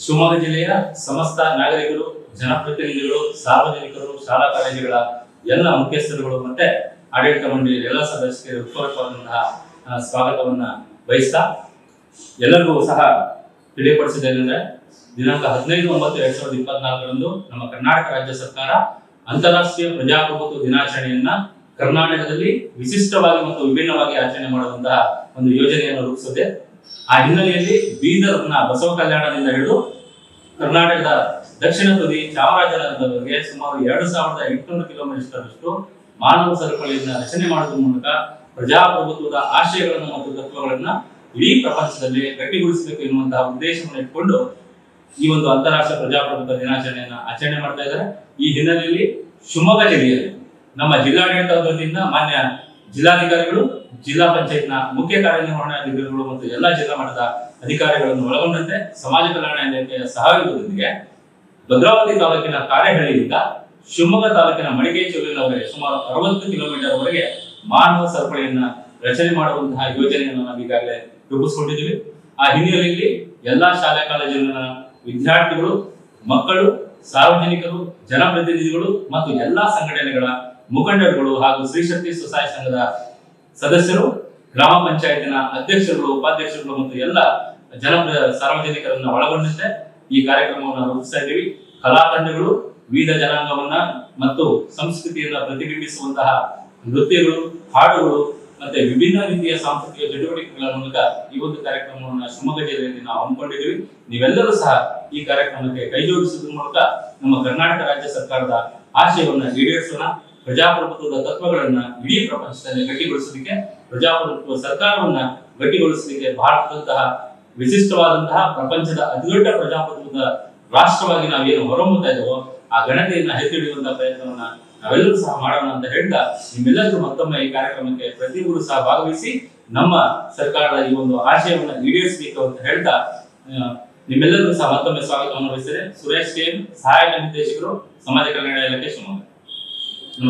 ಶಿವಮೊಗ್ಗ ಜಿಲ್ಲೆಯ ಸಮಸ್ತ ನಾಗರಿಕರು, ಜನಪ್ರತಿನಿಧಿಗಳು, ಸಾರ್ವಜನಿಕರು, ಶಾಲಾ ಕಾಲೇಜುಗಳ ಎಲ್ಲ ಮುಖ್ಯಸ್ಥರುಗಳು ಮತ್ತೆ ಆಡಳಿತ ಮಂಡಳಿಯ ಎಲ್ಲ ಸದಸ್ಯರು ಹೃತ್ಪೂರ್ವಕವಾದಂತಹ ಸ್ವಾಗತವನ್ನ ಬಯಸ್ತಾ ಎಲ್ಲರಿಗೂ ಸಹ ತಿಳಿಯಪಡಿಸಿದ್ದೇನೆಂದ್ರೆ ದಿನಾಂಕ ಹದಿನೈದು ಒಂಬತ್ತು ಎರಡ್ ಸಾವಿರದ ಇಪ್ಪತ್ನಾಲ್ಕರಂದು ನಮ್ಮ ಕರ್ನಾಟಕ ರಾಜ್ಯ ಸರ್ಕಾರ ಅಂತಾರಾಷ್ಟ್ರೀಯ ಪ್ರಜಾಪ್ರಭುತ್ವ ದಿನಾಚರಣೆಯನ್ನ ಕರ್ನಾಟಕದಲ್ಲಿ ವಿಶಿಷ್ಟವಾಗಿ ಮತ್ತು ವಿಭಿನ್ನವಾಗಿ ಆಚರಣೆ ಮಾಡುವಂತಹ ಒಂದು ಯೋಜನೆಯನ್ನು ರೂಪಿಸಿದೆ ಆ ಹಿನ್ನೆಲೆಯಲ್ಲಿ ಬೀದರ್ನ ಬಸವ ಕಲ್ಯಾಣದಿಂದ ಹಿಡಿದು ಕರ್ನಾಟಕದ ದಕ್ಷಿಣ ತುದಿ, ಚಾಮರಾಜನಗರದವರೆಗೆ ಸುಮಾರು ಎರಡು ಸಾವಿರದ ಎಂಟುನೂರು ಕಿಲೋಮೀಟರ್ಷ್ಟು ಮಾನವ ಸರಪಳಿಯನ್ನ ರಚನೆ ಮಾಡುವ ಮೂಲಕ ಪ್ರಜಾಪ್ರಭುತ್ವದ ಆಶಯಗಳನ್ನು ಮತ್ತು ತತ್ವಗಳನ್ನ ಇಡೀ ಪ್ರಪಂಚದಲ್ಲಿ ಗಟ್ಟಿಗೊಳಿಸಬೇಕು ಎನ್ನುವಂತಹ ಉದ್ದೇಶವನ್ನು ಇಟ್ಕೊಂಡು ಈ ಒಂದು ಅಂತಾರಾಷ್ಟ್ರೀಯ ಪ್ರಜಾಪ್ರಭುತ್ವ ದಿನಾಚರಣೆಯನ್ನ ಆಚರಣೆ ಮಾಡ್ತಾ ಇದ್ದಾರೆ. ಈ ಹಿನ್ನೆಲೆಯಲ್ಲಿ ಶಿವಮೊಗ್ಗ ಜಿಲ್ಲೆಯಲ್ಲಿ ನಮ್ಮ ಜಿಲ್ಲಾಡಳಿತ ವತಿಯಿಂದ ಮಾನ್ಯ ಜಿಲ್ಲಾಧಿಕಾರಿಗಳು, ಜಿಲ್ಲಾ ಪಂಚಾಯತ್ನ ಮುಖ್ಯ ಕಾರ್ಯನಿರ್ವಹಣಾಧಿಕಾರಿಗಳು ಮತ್ತು ಎಲ್ಲಾ ಜಿಲ್ಲಾ ಮಟ್ಟದ ಅಧಿಕಾರಿಗಳನ್ನು ಒಳಗೊಂಡಂತೆ ಸಮಾಜ ಕಲ್ಯಾಣ ಇಲಾಖೆಯ ಸಹಯೋಗದೊಂದಿಗೆ ಭದ್ರಾವತಿ ತಾಲೂಕಿನ ಕಾರೆಹಳ್ಳಿಯಿಂದ ಶಿವಮೊಗ್ಗ ತಾಲೂಕಿನ ಮಡಿಕೇಶ್ವರಿನವರೆಗೆ ಸುಮಾರು ಅರವತ್ತು ಕಿಲೋಮೀಟರ್ ವರೆಗೆ ಮಾನವ ಸರಪಳಿಯನ್ನ ರಚನೆ ಮಾಡುವಂತಹ ಯೋಜನೆಯನ್ನು ನಾವು ಈಗಾಗಲೇ ರೂಪಿಸಿಕೊಂಡಿದ್ದೀವಿ. ಆ ಹಿನ್ನೆಲೆಯಲ್ಲಿ ಎಲ್ಲಾ ಶಾಲಾ ಕಾಲೇಜುಗಳ ವಿದ್ಯಾರ್ಥಿಗಳು, ಮಕ್ಕಳು, ಸಾರ್ವಜನಿಕರು, ಜನಪ್ರತಿನಿಧಿಗಳು ಮತ್ತು ಎಲ್ಲಾ ಸಂಘಟನೆಗಳ ಮುಖಂಡರುಗಳು ಹಾಗೂ ಶ್ರೀಶಕ್ತಿ ಸ್ವಸಹಾಯ ಸಂಘದ ಸದಸ್ಯರು, ಗ್ರಾಮ ಪಂಚಾಯತಿನ ಅಧ್ಯಕ್ಷರುಗಳು, ಉಪಾಧ್ಯಕ್ಷರುಗಳು ಮತ್ತು ಎಲ್ಲ ಜನ ಸಾರ್ವಜನಿಕರನ್ನ ಒಳಗೊಂಡಂತೆ ಈ ಕಾರ್ಯಕ್ರಮವನ್ನು ರೂಪಿಸ್ತಾ ಇದ್ದೀವಿ ಕಲಾ ತಂಡಗಳು, ವಿವಿಧ ಜನಾಂಗವನ್ನ ಮತ್ತು ಸಂಸ್ಕೃತಿಯನ್ನ ಪ್ರತಿಬಿಂಬಿಸುವಂತಹ ನೃತ್ಯಗಳು, ಹಾಡುಗಳು ಮತ್ತೆ ವಿಭಿನ್ನ ರೀತಿಯ ಸಾಂಸ್ಕೃತಿಕ ಚಟುವಟಿಕೆಗಳ ಮೂಲಕ ಈ ಒಂದು ಕಾರ್ಯಕ್ರಮವನ್ನು ಶಿವಮೊಗ್ಗ ಜಿಲ್ಲೆಯಲ್ಲಿ ನಾವು ಹಮ್ಮಿಕೊಂಡಿದ್ದೀವಿ. ನೀವೆಲ್ಲರೂ ಸಹ ಈ ಕಾರ್ಯಕ್ರಮಕ್ಕೆ ಕೈ ಜೋಡಿಸುವುದರ ಮೂಲಕ ನಮ್ಮ ಕರ್ನಾಟಕ ರಾಜ್ಯ ಸರ್ಕಾರದ ಆಶಯವನ್ನು ಈಡೇರಿಸೋಣ. ಪ್ರಜಾಪ್ರಭುತ್ವದ ತತ್ವಗಳನ್ನ ಇಡೀ ಪ್ರಪಂಚದಲ್ಲಿ ಗಟ್ಟಿಗೊಳಿಸಲಿಕ್ಕೆ, ಪ್ರಜಾಪ್ರಭುತ್ವ ಸರ್ಕಾರವನ್ನ ಗಟ್ಟಿಗೊಳಿಸಲಿಕ್ಕೆ ಭಾರತದಂತಹ ವಿಶಿಷ್ಟವಾದಂತಹ ಪ್ರಪಂಚದ ಅತಿದೊಡ್ಡ ಪ್ರಜಾಪ್ರಭುತ್ವದ ರಾಷ್ಟ್ರವಾಗಿ ನಾವೇನು ಹೊರಹೊಮ್ಮುತ್ತಾ ಇದ್ದೇವೋ, ಆ ಘನತೆಯನ್ನ ಎತ್ತಿಡಿಯುವಂತಹ ಪ್ರಯತ್ನವನ್ನ ನಾವೆಲ್ಲರೂ ಸಹ ಮಾಡೋಣ ಅಂತ ಹೇಳ್ತಾ ನಿಮ್ಮೆಲ್ಲರಿಗೂ ಮತ್ತೊಮ್ಮೆ ಈ ಕಾರ್ಯಕ್ರಮಕ್ಕೆ ಪ್ರತಿಯೊಬ್ಬರು ಸಹ ಭಾಗವಹಿಸಿ ನಮ್ಮ ಸರ್ಕಾರದ ಈ ಒಂದು ಆಶಯವನ್ನ ಈಡೇರಿಸಬೇಕು ಅಂತ ಹೇಳ್ತಾ ನಿಮ್ಮೆಲ್ಲರಿಗೂ ಸಹ ಮತ್ತೊಮ್ಮೆ ಸ್ವಾಗತವನ್ನು ವಹಿಸಿದೆ ಸುರೇಶ್ ಕೆ ಸಹಾಯಕ ನಿರ್ದೇಶಕರು, ಸಮಾಜ ಕಲ್ಯಾಣ ಇಲಾಖೆ ಶಿವಮೊಗ್ಗ.